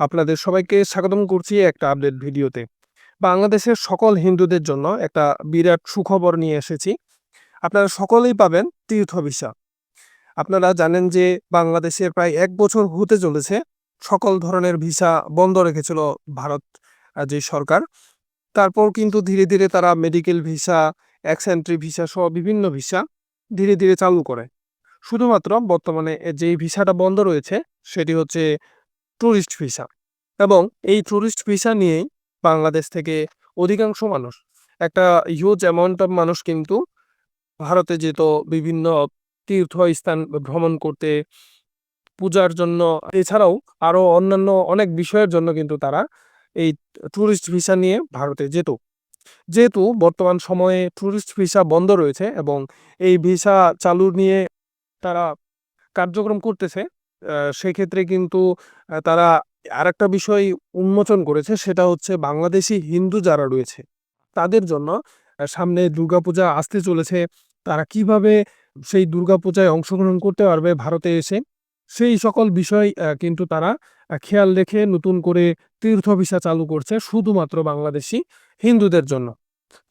আপনাদের সবাইকে স্বাগতম করছি একটা আপডেট ভিডিওতে। বাংলাদেশের সকল হিন্দুদের জন্য একটা বিরাট সুখবর নিয়ে এসেছি। আপনারা সকলেই পাবেন তীর্থ ভিসা আপনারা জানেন যে বাংলাদেশের প্রায় এক বছর হতে চলেছে সকল ধরনের ভিসা বন্ধ রেখেছিল ভারত যে সরকার। তারপর কিন্তু ধীরে ধীরে তারা মেডিকেল ভিসা এক্সেন্ট্রি ভিসা সহ বিভিন্ন ভিসা ধীরে ধীরে চালু করে। শুধুমাত্র বর্তমানে যেই ভিসাটা বন্ধ রয়েছে সেটি হচ্ছে ট্যুরিস্ট ভিসা এবং এই ট্যুরিস্ট ভিসা নিয়েই বাংলাদেশ থেকে অধিকাংশ মানুষ, একটা হিউজ অ্যামাউন্ট অফ মানুষ কিন্তু ভারতে যেত, বিভিন্ন তীর্থস্থান ভ্রমণ করতে, পূজার জন্য। এছাড়াও আরও অন্যান্য অনেক বিষয়ের জন্য কিন্তু তারা এই ট্যুরিস্ট ভিসা নিয়ে ভারতে যেত। যেহেতু বর্তমান সময়ে ট্যুরিস্ট ভিসা বন্ধ রয়েছে এবং এই ভিসা চালু নিয়ে তারা কার্যক্রম করতেছে সেক্ষেত্রে কিন্তু তারা আরেকটা বিষয় উন্মোচন করেছে, সেটা হচ্ছে বাংলাদেশি হিন্দু যারা রয়েছে, তাদের জন্য সামনে দুর্গাপূজা আসতে চলেছে, তারা কীভাবে সেই দুর্গাপূজায় অংশগ্রহণ করতে পারবে ভারতে এসে, সেই সকল বিষয় কিন্তু তারা খেয়াল রেখে নতুন করে তীর্থ ভিসা চালু করছে শুধুমাত্র বাংলাদেশি হিন্দুদের জন্য।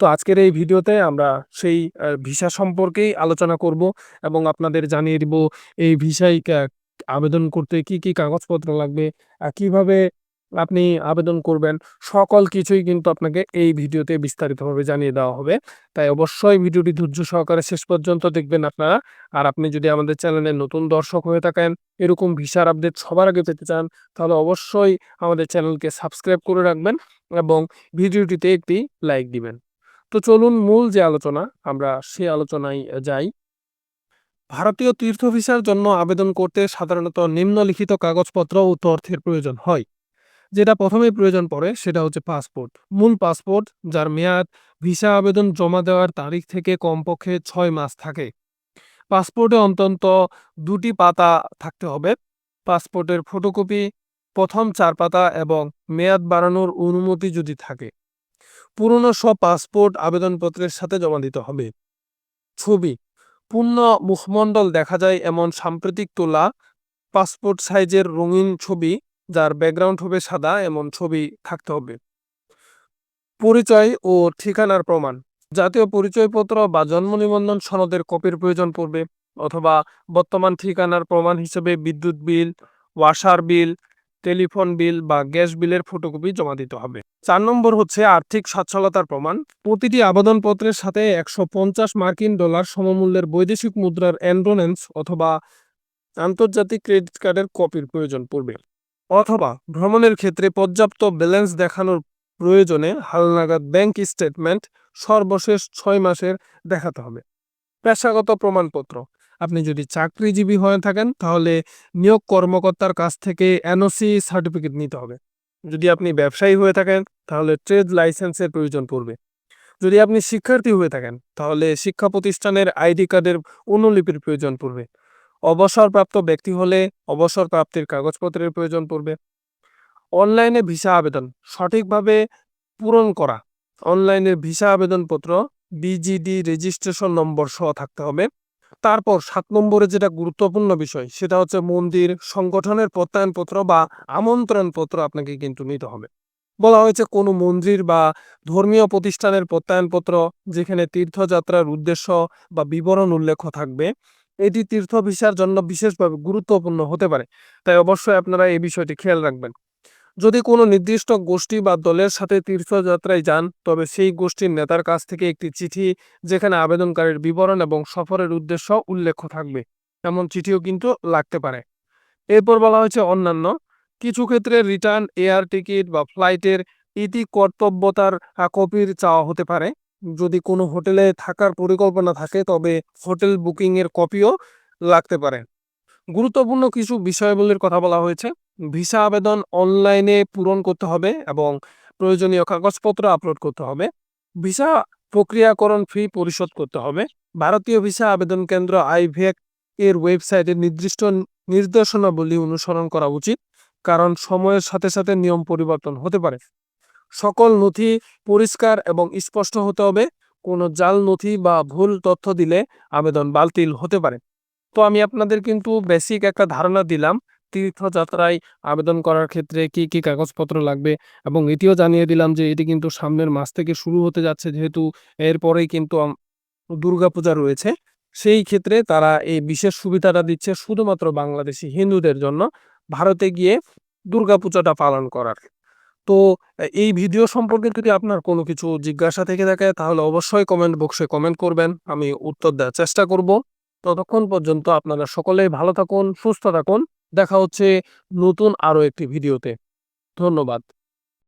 তো আজকের এই ভিডিওতে আমরা সেই ভিসা সম্পর্কেই আলোচনা করব এবং আপনাদের জানিয়ে দিব এই ভিসায় আবেদন করতে কি কি কাগজপত্র লাগবে? কীভাবে আপনি আবেদন করবেন? সকল কিছুই কিন্তু আপনাকে এই ভিডিওতে বিস্তারিতভাবে জানিয়ে দেওয়া হবে। তাই অবশ্যই ভিডিওটি ধৈর্য সহকারে শেষ পর্যন্ত দেখবেন আপনারা। আর আপনি যদি আমাদের চ্যানেলে নতুন দর্শক হয়ে থাকেন, এরকম ভিসার আপডেট সবার আগে পেতে চান, তাহলে অবশ্যই আমাদের চ্যানেলকে সাবস্ক্রাইব করে রাখবেন এবং ভিডিওটিতে একটি লাইক দিবেন। তো চলুন মূল যে আলোচনা, আমরা সে আলোচনায় যাই। ভারতীয় তীর্থ ভিসার জন্য আবেদন করতে সাধারণত নিম্নলিখিত কাগজপত্র ও তথ্যের প্রয়োজন হয়। যেটা প্রথমে প্রয়োজন পড়ে সেটা হচ্ছে পাসপোর্ট। মূল পাসপোর্ট, যার মেয়াদ, ভিসা আবেদন জমা দেওয়ার তারিখ থেকে কমপক্ষে ছয় মাস থাকে। পাসপোর্টে অন্তত দুটি পাতা থাকতে হবে। পাসপোর্টের ফটোকপি, প্রথম চার পাতা এবং মেয়াদ বাড়ানোর অনুমতি যদি থাকে। পুরনো সব পাসপোর্ট আবেদনপত্রের সাথে জমা দিতে হবে। ছবি পূর্ণ মুখমণ্ডল দেখা যায় এমন সাম্প্রতিক তোলা, পাসপোর্ট সাইজের রঙিন ছবি, যার ব্যাকগ্রাউন্ড হবে সাদা, এমন ছবি থাকতে হবে। পরিচয় ও ঠিকানার প্রমাণ। জাতীয় পরিচয়পত্র বা জন্ম নিবন্ধন সনদের কপির প্রয়োজন পড়বে, অথবা বর্তমান ঠিকানার প্রমাণ হিসেবে বিদ্যুৎ বিল, ওয়াসার বিল টেলিফোন বিল বা গ্যাস বিলের ফটোকপি জমা দিতে হবে। চার নম্বর হচ্ছে আর্থিক সচ্ছলতার প্রমাণ। প্রতিটি আবেদনপত্রের সাথে একশো পঞ্চাশ মার্কিন ডলার সমমূল্যের বৈদেশিক মুদ্রার অ্যান্ডোনেন্স অথবা আন্তর্জাতিক ক্রেডিট কার্ডের কপির প্রয়োজন পড়বে। অথবা ভ্রমণের ক্ষেত্রে পর্যাপ্ত ব্যালেন্স দেখানোর প্রয়োজনে হালনাগাদ ব্যাংক স্টেটমেন্ট সর্বশেষ ছয় মাসের দেখাতে হবে। পেশাগত প্রমাণপত্র। আপনি যদি চাকরিজীবী হয়ে থাকেন, তাহলে নিয়োগ কর্মকর্তার কাছ থেকে এনওসি সার্টিফিকেট নিতে হবে। যদি আপনি ব্যবসায়ী হয়ে থাকেন, তাহলে ট্রেড লাইসেন্সের প্রয়োজন পড়বে। যদি আপনি শিক্ষার্থী হয়ে থাকেন, তাহলে শিক্ষা প্রতিষ্ঠানের আইডি কার্ডের অনুলিপির প্রয়োজন পড়বে। অবসরপ্রাপ্ত ব্যক্তি হলে অবসর প্রাপ্তির কাগজপত্রের প্রয়োজন পড়বে। অনলাইনে ভিসা আবেদন, সঠিকভাবে পূরণ করা। অনলাইনে ভিসা আবেদনপত্র বিজিডি রেজিস্ট্রেশন নম্বর সহ থাকতে হবে। তারপর সাত নম্বরে যেটা গুরুত্বপূর্ণ বিষয়, সেটা হচ্ছে মন্দির সংগঠনের প্রত্যয়নপত্র বা আমন্ত্রণপত্র আপনাকে কিন্তু নিতে হবে। বলা হয়েছে কোনো মন্দির বা ধর্মীয় প্রতিষ্ঠানের প্রত্যয়নপত্র যেখানে তীর্থযাত্রার উদ্দেশ্য বা বিবরণ উল্লেখ থাকবে, এটি তীর্থ ভিসার জন্য বিশেষভাবে গুরুত্বপূর্ণ হতে পারে। তাই অবশ্যই আপনারা এই বিষয়টি খেয়াল রাখবেন। যদি কোনো নির্দিষ্ট গোষ্ঠী বা দলের সাথে তীর্থযাত্রায় যান, তবে সেই গোষ্ঠীর নেতার কাছ থেকে একটি চিঠি, যেখানে আবেদনকারীর বিবরণ এবং সফরের উদ্দেশ্য উল্লেখ থাকবে। এমন চিঠিও কিন্তু লাগতে পারে। এরপর বলা হয়েছে অন্যান্য। কিছু ক্ষেত্রে রিটার্ন, এয়ার টিকিট বা ফ্লাইটের ইতি কর্তব্যতার কপির চাওয়া হতে পারে। যদি কোনো হোটেলে থাকার পরিকল্পনা থাকে, তবে হোটেল বুকিংয়ের কপিও লাগতে পারে। গুরুত্বপূর্ণ কিছু বিষয়াবলীর কথা বলা হয়েছে। ভিসা আবেদন অনলাইনে পূরণ করতে হবে এবং প্রয়োজনীয় কাগজপত্র আপলোড করতে হবে। ভিসা প্রক্রিয়াকরণ ফি পরিশোধ করতে হবে। ভারতীয় ভিসা আবেদন কেন্দ্র আইভেক এর ওয়েবসাইটে নির্দিষ্ট নির্দেশনাবলী অনুসরণ করা উচিত, কারণ সময়ের সাথে সাথে নিয়ম পরিবর্তন হতে পারে। সকল নথি পরিষ্কার এবং স্পষ্ট হতে হবে। কোনো জাল নথি বা ভুল তথ্য দিলে আবেদন বাতিল হতে পারে। তো আমি আপনাদের কিন্তু বেসিক একটা ধারণা দিলাম তীর্থযাত্রায় আবেদন করার ক্ষেত্রে কি কি কাগজপত্র লাগবে? এবং এটিও জানিয়ে দিলাম যে এটি কিন্তু সামনের মাস থেকে শুরু হতে যাচ্ছে যেহেতু এরপরেই কিন্তু দুর্গাপূজা রয়েছে। সেই ক্ষেত্রে তারা এই বিশেষ সুবিধাটা দিচ্ছে শুধুমাত্র বাংলাদেশি হিন্দুদের জন্য ভারতে গিয়ে দুর্গাপূজাটা পালন করার। তো এই ভিডিও সম্পর্কে যদি আপনার কোনো কিছু জিজ্ঞাসা থেকে থাকে তাহলে অবশ্যই কমেন্ট বক্সে কমেন্ট করবেন। আমি উত্তর দেওয়ার চেষ্টা করব। ততক্ষণ পর্যন্ত আপনারা সকলেই ভালো থাকুন, সুস্থ থাকুন। দেখা হচ্ছে নতুন আরও একটি ভিডিওতে। ধন্যবাদ।